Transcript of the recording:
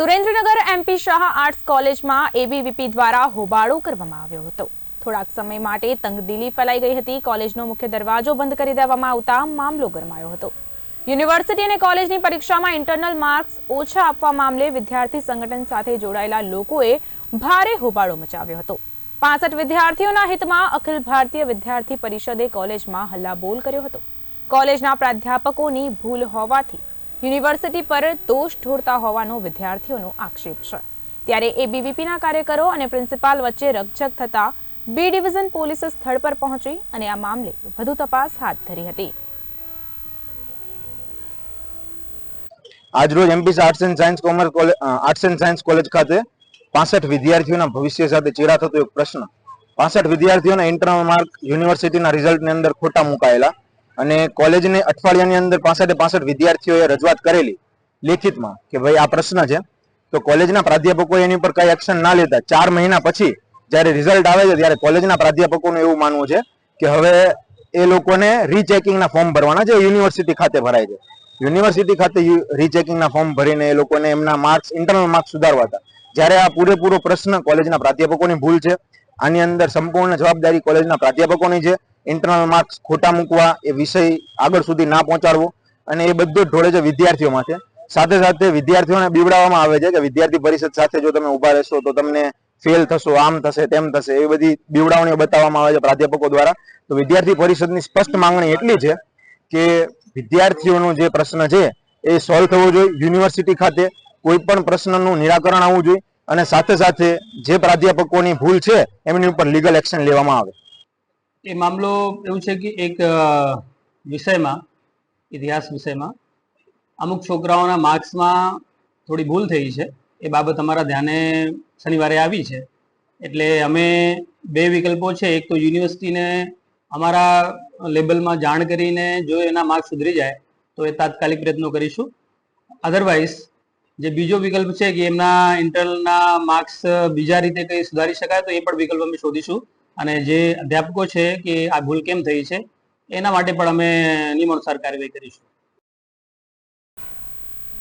Surendranagar MP Shah arts કોલેજમાં ABVP દ્વારા હોબાળો કરવામાં આવ્યો હતો. થોડાક સમય માટે તંગદિલી ફેલાઈ ગઈ હતી. કોલેજનો મુખ્ય દરવાજો બંધ કરી દેવામાં આવતા મામલો ગરમાયો હતો. યુનિવર્સિટી અને કોલેજની પરીક્ષામાં ઇન્ટરનલ માર્ક્સ ઓછા આપવા મામલે વિદ્યાર્થી સંગઠન સાથે જોડાયેલા લોકોએ ભારે હોબાળો મચાવ્યો હતો. પાસઠ વિદ્યાર્થીઓના હિતમાં અખિલ ભારતીય વિદ્યાર્થી પરિષદે કોલેજમાં હલ્લાબોલ કર્યો હતો. કોલેજના પ્રાધ્યાપકોની ભૂલ હોવાથી યુનિવર્સિટી પર દોષ ઢોળતા હોવાનો વિદ્યાર્થીઓનો આક્ષેપ છે. ત્યારે એબીવીપીના કાર્યકરો અને પ્રિન્સિપાલ વચ્ચે રકઝક થતા બી ડિવિઝન પોલીસ સ્થળ પર પહોંચી અને આ મામલે વધુ તપાસ હાથ ધરી હતી. આજરોજ MP arts and science commerce college arts and science college ખાતે પાસઠ વિદ્યાર્થીઓના ભવિષ્ય સાથે ચેડા થતો એક પ્રશ્ન. પાસઠ વિદ્યાર્થીઓના ઇન્ટરનલ માર્ક યુનિવર્સિટીના રિઝલ્ટની અંદર ખોટા મુકાયેલા. અને કોલેજને અઠવાડિયાની અંદર પાસઠે પાસઠ વિદ્યાર્થીઓએ રજૂઆત કરેલી લેખિતમાં કે ભાઈ આ પ્રશ્ન છે, તો કોલેજના પ્રાધ્યાપકો એની ઉપર કઈ એક્શન ના લેતા ચાર મહિના પછી જ્યારે રિઝલ્ટ આવે છે ત્યારે કોલેજના પ્રાધ્યાપકોનું એવું માનવું છે કે હવે એ લોકોને રીચેકિંગના ફોર્મ ભરવાના છે યુનિવર્સિટી ખાતે ભરાય છે. યુનિવર્સિટી ખાતે રીચેકિંગના ફોર્મ ભરીને એ લોકોને એમના માર્ક્સ ઇન્ટરનલ માર્ક્સ સુધારવા હતા. જ્યારે આ પૂરેપૂરો પ્રશ્ન કોલેજના પ્રાધ્યાપકોની ભૂલ છે, આની અંદર સંપૂર્ણ જવાબદારી કોલેજના પ્રાધ્યાપકોની છે ઇન્ટરનલ માર્ક્સ ખોટા મૂકવા એ વિષય આગળ સુધી ના પહોંચાડવો અને એ બધું ઢોળે છે વિદ્યાર્થીઓ માટે સાથે સાથે વિદ્યાર્થીઓને બીવડાવવામાં આવે છે કે વિદ્યાર્થી પરિષદ સાથે જો તમે ઊભા રહેશો તો તમને ફેલ થશો, આમ થશે, તેમ થશે એ બધી બીવડાવણીઓ બતાવવામાં આવે છે પ્રાધ્યાપકો દ્વારા. તો વિદ્યાર્થી પરિષદની સ્પષ્ટ માંગણી એટલી છે કે વિદ્યાર્થીઓનો જે પ્રશ્ન છે એ સોલ્વ થવો જોઈએ. યુનિવર્સિટી ખાતે કોઈ પણ પ્રશ્નનું નિરાકરણ આવવું જોઈએ અને સાથે સાથે જે પ્રાધ્યાપકોની ભૂલ છે એમની ઉપર લીગલ એક્શન લેવામાં આવે. એ મામલો એવું છે કે એક વિષયમાં, ઇતિહાસ વિષયમાં અમુક છોકરાઓના માર્ક્સમાં થોડી ભૂલ થઈ છે. એ બાબત અમારા ધ્યાને શનિવારે આવી છે. એટલે અમે બે વિકલ્પો છે. એક તો યુનિવર્સિટીને અમારા લેબલમાં જાણ કરીને જો એના માર્ક્સ સુધરી જાય, તો એ તાત્કાલિક પ્રયત્નો કરીશું. અધરવાઇઝ જે બીજો વિકલ્પ છે કે એમના ઇન્ટરનલના માર્ક્સ બીજા રીતે કંઈ સુધારી શકાય, તો એ પણ વિકલ્પ અમે શોધીશું. અને જે અધ્યાપકો છે કે આ ભૂલ કેમ થઈ છે, એના માટે પણ અમે નિયમાનુસાર કાર્યવાહી કરીશું.